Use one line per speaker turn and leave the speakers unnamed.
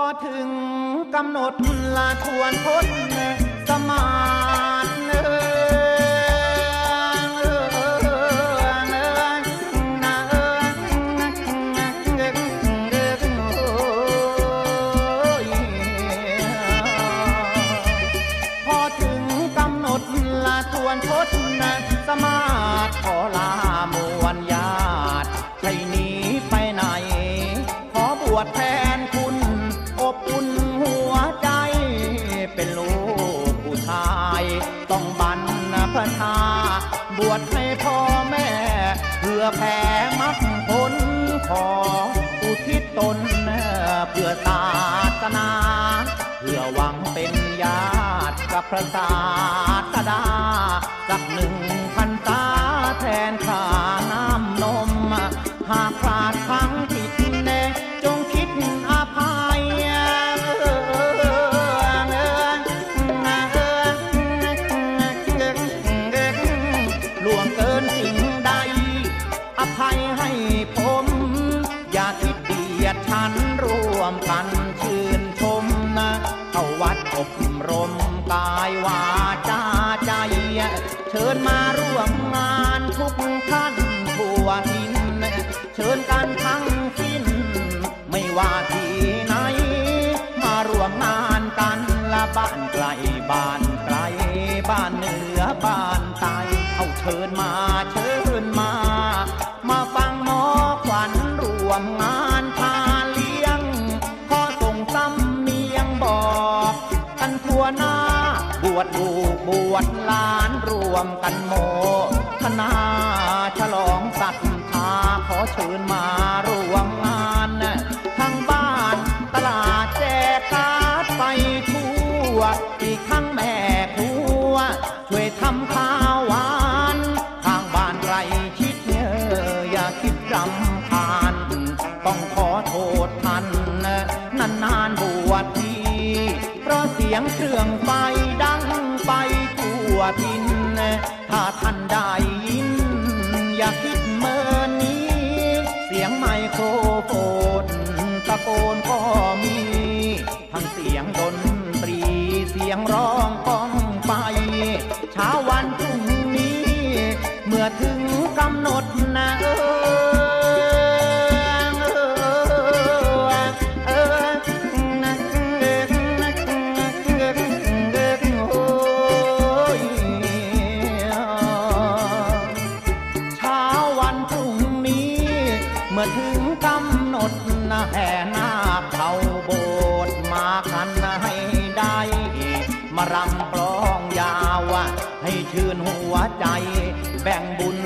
อถึงกำหนดลาทวนพ้นสมานเออเออเออเออนะเออเออเออโอ้ยพอถึงกำหนดลาทวนทศนสมาธิขอลามวลญาติใช่หนีไปไหน ขอบวชแทน เป็นลูกผู้ชาย ต้องบันพระชาบวชให้พ่อแม่ เพื่อแผ่มรรคผลของอุทิศตนเพื่อศาสนา เพื่อหวังเป็นญาติกับพระศาสดา สักหนึ่งพันตาแทนข้าน้ำนม หากพลาดพลังผิด ให้ผม อย่าคิดเดียดฉันร่วมกันชื่นชมนะเข้าวัดอบรมกายวาจาใจ เชิญมาร่วมงานทุกท่านทั่วทินเชิญกันทั้งสิ้น ไม่ว่าที่ไหน มาร่วมงานกันละบ้านไกลบ้านไกลบ้านเหนือบ้านใต้เอาเชิญมา ทั่วหน้า บวชลูกบวชหลานรวมกันโมทนาฉลองศรัทธาขอเชิญมาร่วมงานทั้งบ้านตลาดแจกการ์ดไปทั่วอีกทั้งแม่ครัว ช่วยทำข้าวหวาน ทางบ้านไรชิดเนออย่าคิดรำ เพราะเสียงเครื่องไฟดังไปทั่วทิน ถ้าท่านได้ยิน อย่าคิดเมินนี้ เสียงไมโครโฟนตะโกนก็มี ทั้งเสียงดนตรี เสียงร้องก้องไป เช้าวันพรุ่งนี้ เมื่อถึงกำหนด มื่อถึงกำหนดนะแห่นาเข้าโบสถ์มากันให้ได้ มารำกลองยาวให้ชื่นหัวใจ แบ่งบุญ